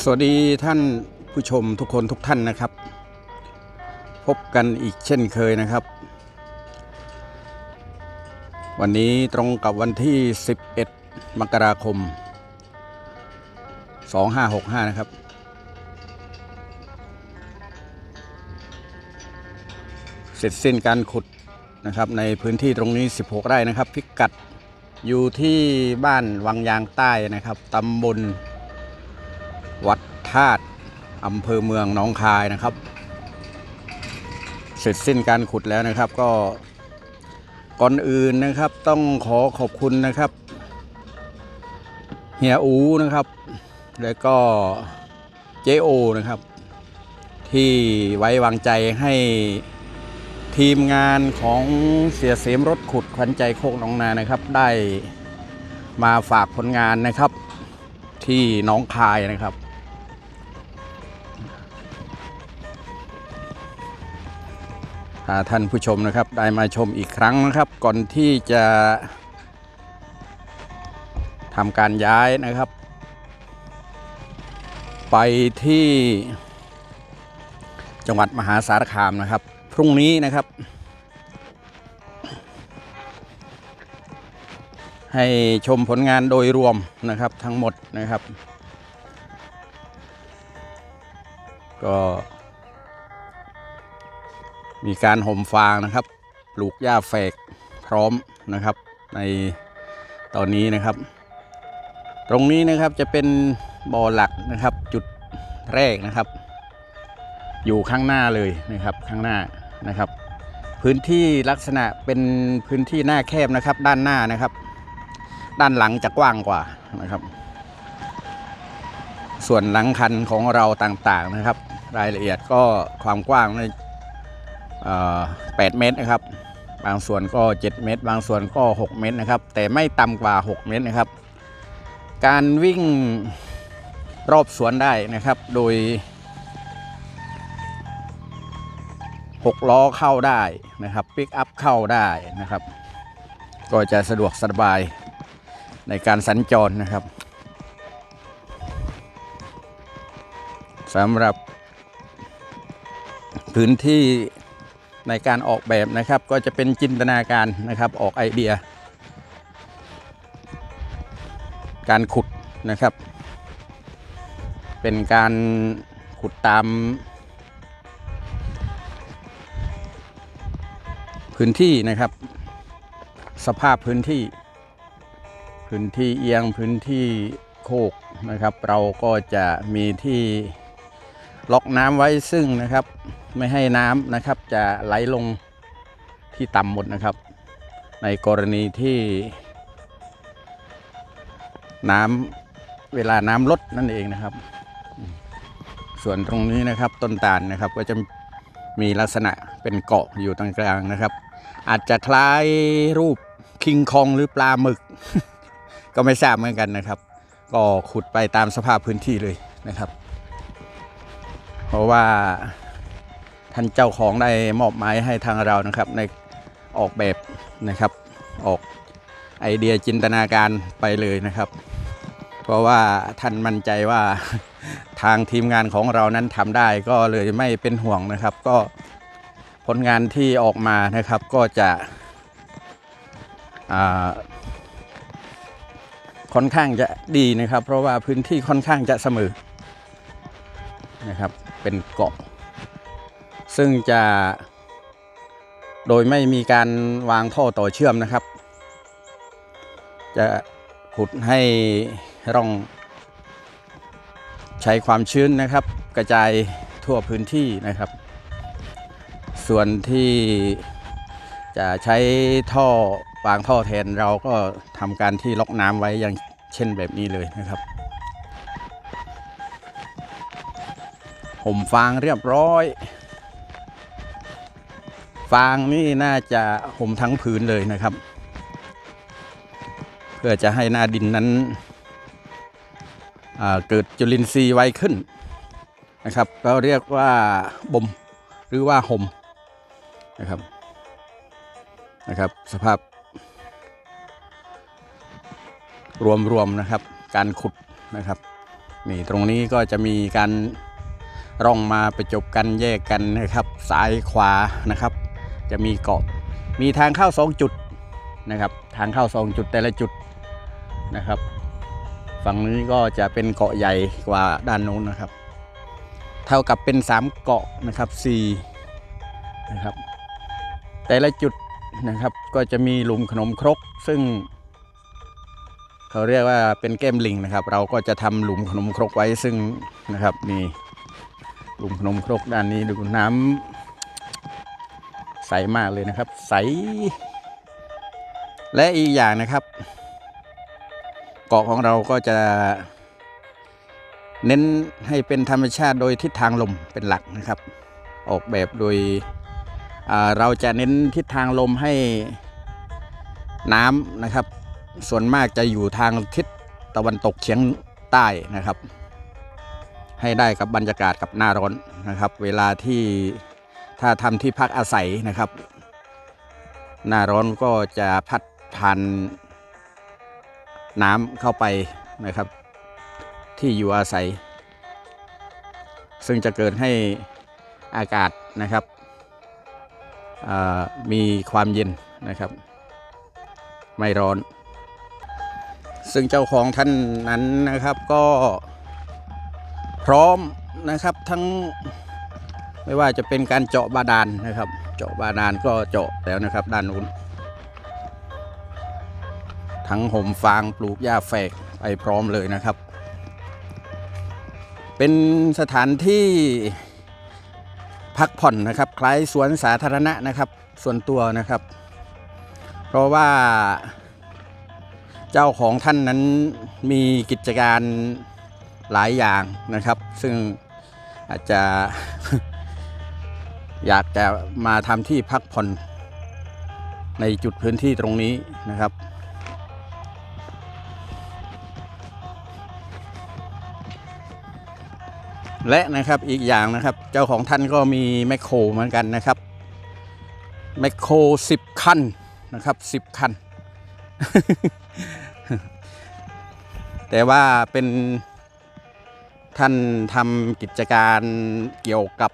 สวัสดีท่านผู้ชมทุกคนทุกท่านนะครับ พบกันอีกเช่นเคยนะครับ วันนี้ตรงกับวันที่ 11 มกราคม 2565 นะครับ เสร็จสิ้นการขุดนะครับในพื้นที่ตรงนี้ 16 ไร่นะครับ พิกัดอยู่ที่บ้านวังยางใต้นะครับตำบล วัดธาตุอำเภอเมืองหนองคายนะครับ เสร็จสิ้นการขุดแล้วนะครับก็ก่อนอื่นนะครับต้องขอขอบคุณนะครับเฮียอูนะครับ แล้วก็เจโอนะครับ ที่ไว้วางใจให้ทีมงานของเสียเสมรถขุดขวัญใจโคกหนองนานะครับ ได้มาฝากผลงานนะครับ ที่น้องคายนะครับ ถ้าท่านผู้ชมนะครับได้มาชมอีกครั้งนะครับ ก่อนที่จะทำการย้ายนะครับ ไปที่จังหวัดมหาสารคามนะครับ พรุ่งนี้นะครับ ให้ชมผลงานโดยรวมนะครับทั้งหมดนะครับ ก็ มีการห่มฟางนะครับปลูกหญ้าแฝกพร้อมนะครับในตอนนี้นะครับ ตรงนี้นะครับจะเป็นบ่อหลักนะครับจุดแรกนะครับ อยู่ข้างหน้าเลยนะครับข้างหน้านะครับ พื้นที่ลักษณะเป็นพื้นที่หน้าแคบนะครับ ด้านหน้านะครับ ด้านหลังจะกว้างกว่านะครับ ส่วนหลังคันของเราต่างๆนะครับ รายละเอียดก็ความกว้างใน 8 เมตรนะครับ บางส่วนก็ 7 เมตร บางส่วนก็ 6 เมตรนะครับ แต่ไม่ต่ำกว่า 6 เมตรนะครับ การวิ่งรอบสวนได้นะครับ โดย 6 ล้อเข้าได้นะครับปิกอัพเข้าได้นะครับ ก็จะสะดวกสบายในการสัญจรนะครับสำหรับพื้นที่ ในการออกแบบนะครับ ก็จะเป็นจินตนาการนะครับออกไอเดีย การขุดนะครับ เป็นการขุดตาม พื้นที่นะครับ สภาพพื้นที่ พื้นที่เอียงพื้นที่โคกนะครับ เราก็จะมีที่ล็อกน้ำไว้ซึ่งนะครับ ไม่ให้น้ำนะครับ จะไหลลงที่ต่ำหมดนะครับ ในกรณีที่ น้ำเวลาน้ำลดนั่นเองนะครับ ส่วนตรงนี้นะครับต้นตาลนะครับก็จะมีลักษณะเป็นเกาะอยู่ตรงกลางนะครับ อาจจะคล้ายรูปคิงคองหรือปลาหมึก ก็ไม่ทราบเหมือนกันนะครับ ก็ขุดไปตามสภาพพื้นที่เลยนะครับ เพราะว่า ท่านเจ้าของได้มอบหมายให้ทางเรานะครับในออกแบบนะครับออกไอเดียจินตนาการไปเลยนะครับ เพราะว่าท่านมั่นใจว่าทางทีมงานของเรานั้นทำได้ก็เลยไม่เป็นห่วงนะครับ ก็ผลงานที่ออกมานะครับก็จะค่อนข้างจะดีนะครับ เพราะว่าพื้นที่ค่อนข้างจะเสมอนะครับเป็นเกาะ ซึ่งจะโดยไม่มีการวางท่อต่อเชื่อมนะครับ จะขุดให้ร่อง ใช้ความชื้นนะครับ กระจายทั่วพื้นที่นะครับ ส่วนที่จะใช้ท่อวางท่อแทนเราก็ทำการที่ล็อกน้ำไว้อย่างเช่นแบบนี้เลยนะครับห่มฟางเรียบร้อย ฟางนี่น่าจะห่มทั้งพื้นเลยนะครับ เพื่อจะให้หน้าดินนั้นเกิดจุลินทรีย์ไวขึ้นนะครับ ก็เรียกว่าบ่มหรือว่าห่มนะครับนะครับ สภาพ รวมๆนะครับ การขุดนะครับนี่ตรงนี้ก็จะมีการร่องมาประจบกันแยกกันนะครับ ซ้ายขวานะครับ จะมีเกาะมีทางเข้าสองจุดนะครับ ทางเข้าสองจุดแต่ละจุดนะครับ ฝั่งนี้ก็จะเป็นเกาะใหญ่กว่าด้านโน้นนะครับ เท่ากับเป็น 3 เกาะนะครับ4นะครับ แต่ละจุดนะครับก็จะมีหลุมขนมครกซึ่ง เขาเรียกว่าเป็นแก้มลิงนะครับ เราก็จะทำหลุมขนมครกไว้ซึ่งนะครับมีหลุมขนมครกด้านนี้ดูน้ำ ใสมากเลยนะครับ ใส และอีกอย่างนะครับ เกาะของเราก็จะเน้นให้เป็นธรรมชาติโดยทิศทางลมเป็นหลักนะครับ ออกแบบโดยเราจะเน้นทิศทางลมให้น้ำนะครับ ส่วนมากจะอยู่ทางทิศตะวันตกเฉียงใต้นะครับ ให้ได้กับบรรยากาศกับหน้าร้อนนะครับ เวลาที่ ถ้าทำที่พักอาศัยนะครับ หน้าร้อนก็จะพัดผ่านน้ำเข้าไปนะครับ ที่อยู่อาศัย ซึ่งจะเกิดให้อากาศนะครับมีความเย็นนะครับ ไม่ร้อน ซึ่งเจ้าของท่านนั้นนะครับก็พร้อมนะครับทั้ง ไม่ว่าจะเป็นการเจาะบาดาลนะครับ เจาะบาดาลก็เจาะแล้วนะครับ ด้านนู้นทั้งห่มฟางปลูกหญ้าแฝกไปพร้อมเลยนะครับ เป็นสถานที่พักผ่อนนะครับ คล้ายสวนสาธารณะนะครับ ส่วนตัวนะครับ เพราะว่าเจ้าของท่านนั้นมีกิจการหลายอย่างนะครับ ซึ่งอาจจะ อยากจะมาทำที่พักผ่อนในจุดพื้นที่ตรงนี้นะครับ และนะครับอีกอย่างนะครับเจ้าของท่านก็มีแมคโครเหมือนกันนะครับแมคโครสิบคันนะครับสิบคัน แต่ว่าเป็นท่านทำกิจการเกี่ยวกับ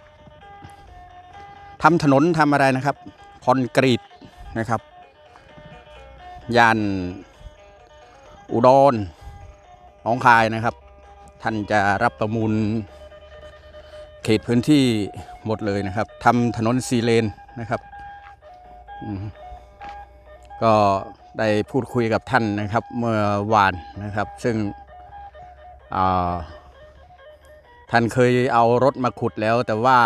ทำถนนทำอะไรนะครับคอนกรีตนะครับย่านอุดรหนองคายนะครับ ท่านจะรับประมูลเขตพื้นที่หมดเลยนะครับทำถนนซีเลนนะครับก็ได้พูดคุยกับท่านนะครับเมื่อวานนะครับ ซึ่งท่านเคยเอารถมาขุดแล้วแต่ว่า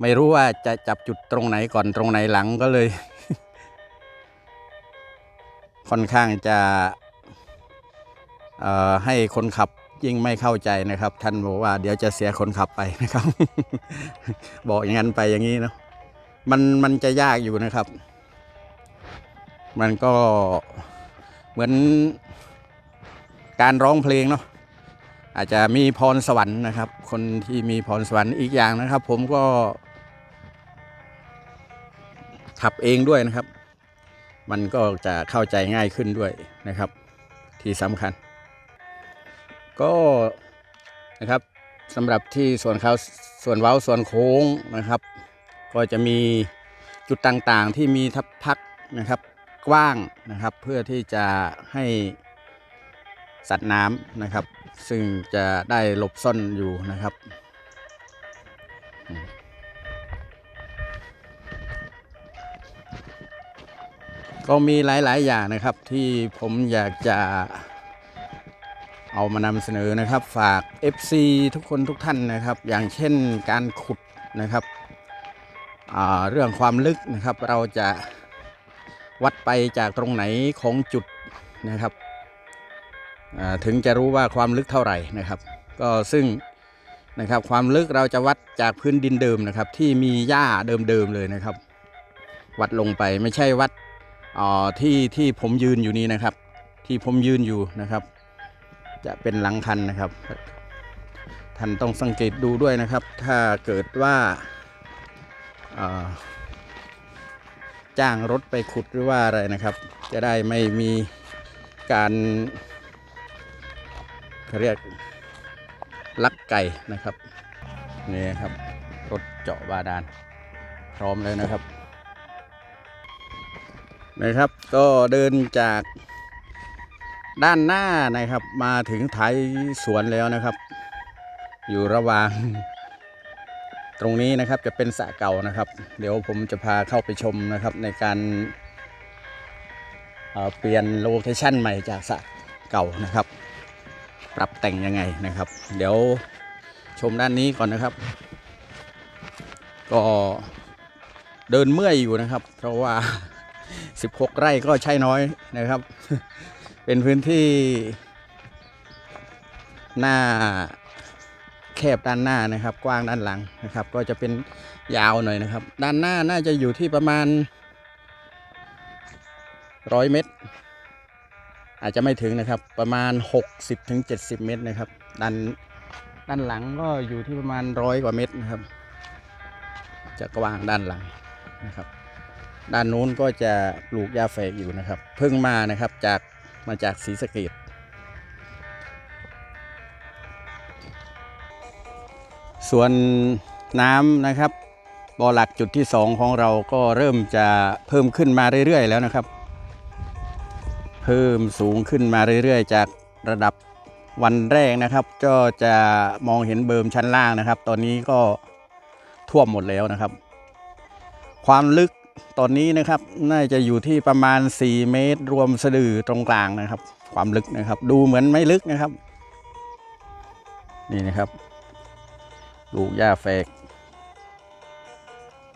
ไม่รู้ว่าจะจับจุดตรงไหนก่อนตรงไหนหลังก็เลย ค่อนข้างจะให้คนขับยิ่งไม่เข้าใจนะครับ ท่านบอกว่าเดี๋ยวจะเสียคนขับไปนะครับ บอกอย่างนั้นไปอย่างนี้เนาะมันมันจะยากอยู่นะครับ มันก็เหมือนการร้องเพลงเนาะ อาจจะมีพรสวรรค์นะครับ คนที่มีพรสวรรค์อีกอย่างนะครับ ผมก็ขับเองด้วยนะครับ มันก็จะเข้าใจง่ายขึ้นด้วยนะครับ ที่สำคัญ ก็นะครับสำหรับที่ส่วนเขาส่วนเว้าส่วนโค้งนะครับ ก็จะมีจุดต่างๆที่มีทับพักนะครับ กว้างนะครับ เพื่อที่จะให้ สัตว์น้ำนะครับ ซึ่งจะได้หลบซ่อนอยู่นะครับก็มีหลาย ๆ อย่างนะครับที่ผมอยากจะเอามานำเสนอนะครับฝาก FC ทุกคนทุกท่านนะครับ อย่างเช่นการขุดนะครับเรื่องความลึกนะครับ เราจะวัดไปจากตรงไหนของจุดนะครับ ถึงจะรู้ว่าความลึกเท่าไหร่นะครับ ก็ซึ่งนะครับความลึกเราจะวัดจากพื้นดินเดิมนะครับ ที่มีหญ้าเดิมๆเลยนะครับ วัดลงไปไม่ใช่วัดอ่าที่ที่ผมยืนอยู่นี้นะครับ ที่ผมยืนอยู่นะครับ จะเป็นหลังคันนะครับ ท่านต้องสังเกตดูด้วยนะครับ ถ้าเกิดว่าจ้างรถไปขุดหรือว่าอะไรนะครับ จะได้ไม่มีการ เขาเรียกลักไก่นะครับนี่ครับรถเจาะบาดาลพร้อมเลยนะครับนะครับ ก็เดินจากด้านหน้านะครับมาถึงท้ายสวนแล้วนะครับ อยู่ระหว่าง ตรงนี้นะครับจะเป็นสระเก่านะครับ เดี๋ยวผมจะพาเข้าไปชมนะครับในการเเปลี่ยนโลเคชั่นใหม่จากสระเก่านะครับ ปรับแต่งยังไงนะครับ เดี๋ยวชมด้านนี้ก่อนนะครับ ก็เดินเมื่อยอยู่นะครับ เพราะว่า 16 ไร่ก็ใช่น้อยนะครับ เป็นพื้นที่ หน้าแคบด้านหน้านะครับ กว้างด้านหลังนะครับ ก็จะเป็นยาวหน่อยนะครับ ด้านหน้าน่าจะอยู่ที่ประมาณร้อยเมตร อาจจะไม่ถึงนะครับประมาณ 60-70ถึง70 เมตรนะครับด้านด้านหลังก็อยู่ที่ประมาณร้อยกว่าเมตรนะครับ จะกว้างด้านหลังนะครับ ด้านนู้นก็จะปลูกหญ้าแฝกอยู่นะครับ เพิ่งมานะครับจากมาจากศรีสะเกดส่วนน้ำนะครับบ่อหลักจุดที่สองของเราก็เริ่มจะเพิ่มขึ้นมาเรื่อยๆ แล้วนะครับ เพิ่มสูงขึ้นมาเรื่อยๆ จากระดับวันแรกนะครับ ก็จะมองเห็นเบิมชั้นล่างนะครับ ตอนนี้ก็ท่วมหมดแล้วนะครับ ความลึกตอนนี้นะครับน่าจะอยู่ที่ประมาณ 4 เมตร รวมสะดือตรงกลางนะครับ ความลึกนะครับ ดูเหมือนไม่ลึกนะครับ นี่นะครับ ลูกหญ้าแฝก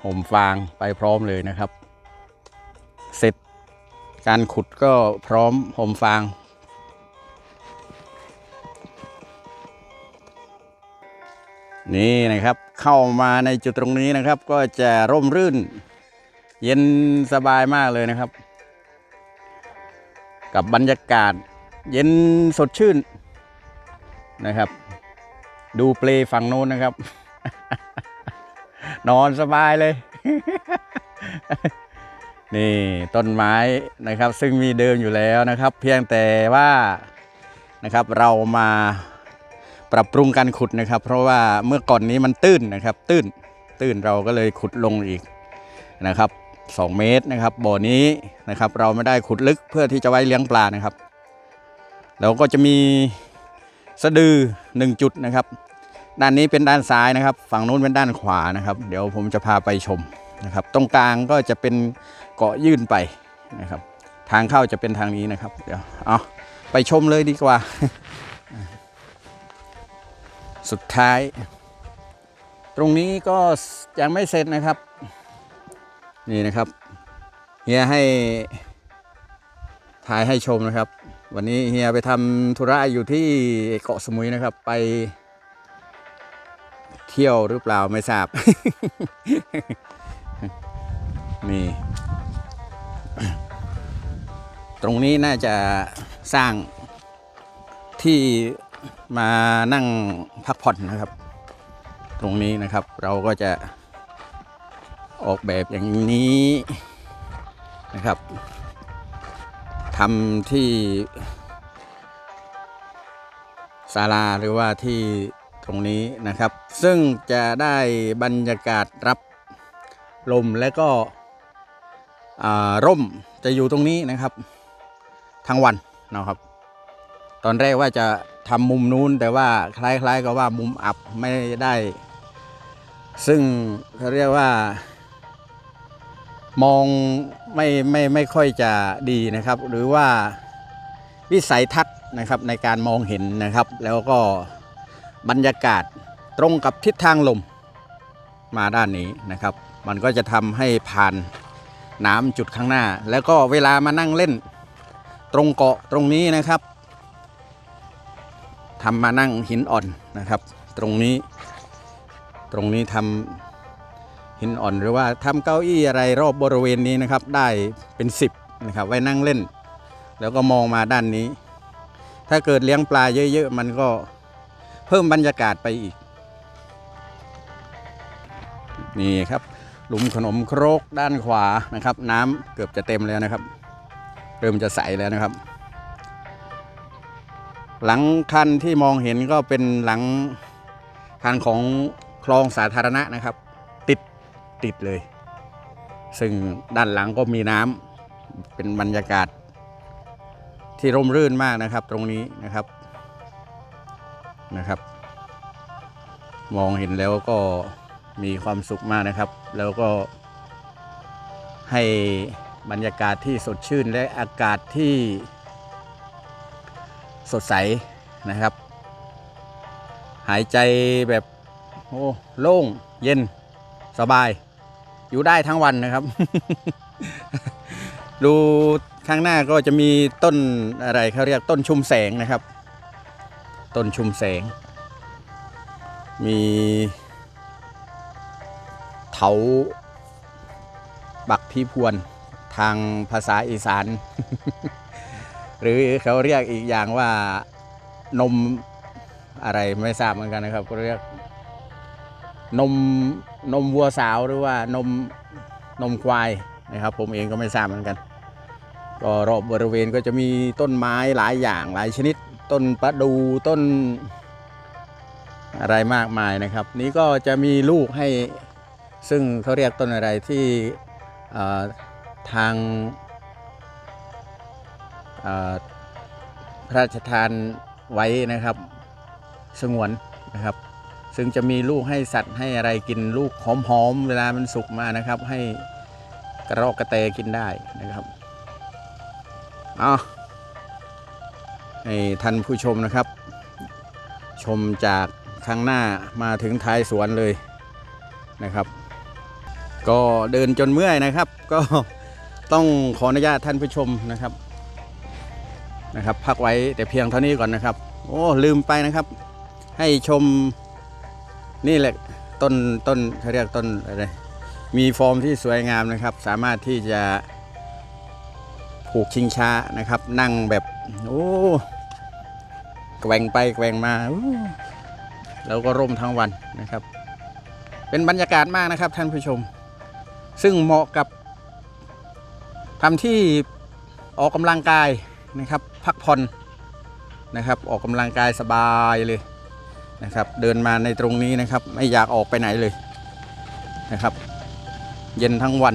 ห่มฟางไปพร้อมเลยนะครับ การขุดก็พร้อมห่มฟางนี่นะครับเข้ามาในจุดตรงนี้นะครับ ก็จะร่มรื่น เย็นสบายมากเลยนะครับ กับบรรยากาศ เย็นสดชื่นนะครับ ดูเปลฝั่งโน้นนะครับ นอนสบายเลย นี่ต้นไม้นะครับซึ่งมีเดิมอยู่แล้วนะครับ เพียงแต่ว่านะครับเรามาปรับปรุงการขุดนะครับ เพราะว่าเมื่อก่อนนี้มันตื้นนะครับ ตื้นตื้นเราก็เลยขุดลงอีกนะครับ 2 เมตรนะครับบ่อนี้นะครับ เราไม่ได้ขุดลึกเพื่อที่จะไว้เลี้ยงปลานะครับ แล้วก็จะมีสะดือ 1 จุดนะครับ ด้านนี้เป็นด้านซ้ายนะครับ ฝั่งนู้นเป็นด้านขวานะครับ เดี๋ยวผมจะพาไปชม นะครับ ตรงกลางก็จะเป็นเกาะยื่นไปนะครับ ทางเข้าจะเป็นทางนี้นะครับ เดี๋ยวเอาไปชมเลยดีกว่า สุดท้าย ตรงนี้ก็ยังไม่เสร็จนะครับ นี่นะครับเฮียให้ถ่ายให้ชมนะครับ วันนี้เฮียไปทำธุระอยู่ที่เกาะสมุยนะครับ ไปเที่ยวหรือเปล่าไม่ทราบ นี่ตรงนี้น่าจะสร้างที่มานั่งพักผ่อนนะครับ ตรงนี้นะครับเราก็จะออกแบบอย่างนี้นะครับทำที่ศาลาหรือว่าที่ตรงนี้นะครับ ซึ่งจะได้บรรยากาศรับลมและก็ ร่มจะอยู่ตรงนี้นะครับทั้งวันนะครับ ตอนแรกว่าจะทำมุมนู้นแต่ว่าคล้ายๆกับว่ามุมอับไม่ได้ ซึ่งเขาเรียกว่า มองไม่ไม่ไม่ค่อยจะดีนะครับ หรือว่าวิสัยทัศน์นะครับในการมองเห็นนะครับ แล้วก็บรรยากาศตรงกับทิศทางลมมาด้านนี้นะครับ มันก็จะทำให้ผ่าน น้ำจุดข้างหน้า แล้วก็เวลามานั่งเล่น ตรงเกาะตรงนี้นะครับทำมานั่งหินอ่อนนะครับ ตรงนี้ ตรงนี้ทำหินอ่อนหรือว่าทำเก้าอี้อะไรรอบบริเวณนี้นะครับ ได้เป็นสิบนะครับไว้นั่งเล่น แล้วก็มองมาด้านนี้ ถ้าเกิดเลี้ยงปลาเยอะๆมันก็เพิ่มบรรยากาศไปอีก นี่ครับ หลุมขนมครกด้านขวานะครับ น้ำเกือบจะเต็มแล้วนะครับ เริ่มจะใสแล้วนะครับ หลังคันที่มองเห็นก็เป็นหลังทางของคลองสาธารณะนะครับ ติดติดเลย ซึ่งด้านหลังก็มีน้ำเป็นบรรยากาศ ที่ร่มรื่นมากนะครับ ตรงนี้นะครับนะครับ มองเห็นแล้วก็ มีความสุขมากนะครับ แล้วก็ให้บรรยากาศที่สดชื่นและอากาศที่สดใสนะครับ หายใจแบบโอ้โล่งเย็นสบาย อยู่ได้ทั้งวันนะครับ ดูข้างหน้าก็จะมีต้นอะไรเขาเรียกต้นชุมแสงนะครับ ต้นชุมแสง มี เถาบักพีพวนทางภาษาอีสาน หรือเขาเรียกอีกอย่างว่านมอะไรไม่ทราบเหมือนกันนะครับก็เรียกนมนมวัวสาวหรือว่านมนมควายนะครับ ผมเองก็ไม่ทราบเหมือนกัน ก็รอบบริเวณก็จะมีต้นไม้หลายอย่างหลายชนิด ต้นประดูต้นอะไรมากมายนะครับ นี้ก็จะมีลูกให้ ซึ่งเขาเรียกต้นอะไรที่ทางพระราชทานไว้นะครับสงวนนะครับ ซึ่งจะมีลูกให้สัตว์ให้อะไรกินลูกหอมๆเวลามันสุกมานะครับ ให้กระรอกกระเตกินได้นะครับเอให้ท่านผู้ชมนะครับ ชมจากข้างหน้ามาถึงท้ายสวนเลยนะครับ ก็เดินจนเมื่อยนะครับ ก็ต้องขออนุญาตท่านผู้ชมนะครับนะครับ พักไว้แต่เพียงเท่านี้ก่อนนะครับ โอ้ลืมไปนะครับ ให้ชมนี่แหละต้นต้นเขาเรียกต้นอะไรมีฟอร์มที่สวยงามนะครับ สามารถที่จะผูกชิงช้านะครับ นั่งแบบโอ้แกว่งไปแกว่งมาแล้วก็ร่มทั้งวันนะครับ เป็นบรรยากาศมากนะครับท่านผู้ชม ซึ่งเหมาะกับทำที่ออกกำลังกายนะครับ พักผ่อนนะครับ ออกกำลังกายสบายเลยนะครับ เดินมาในตรงนี้นะครับ ไม่อยากออกไปไหนเลยนะครับ เย็นทั้งวัน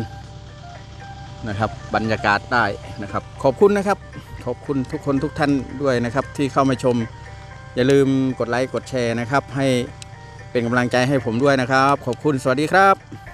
นะครับ บรรยากาศได้นะครับ ขอบคุณนะครับ ขอบคุณทุกคนทุกท่านด้วยนะครับ ที่เข้ามาชม อย่าลืมกดไลค์กดแชร์นะครับ ให้เป็นกำลังใจให้ผมด้วยนะครับ ขอบคุณสวัสดีครับ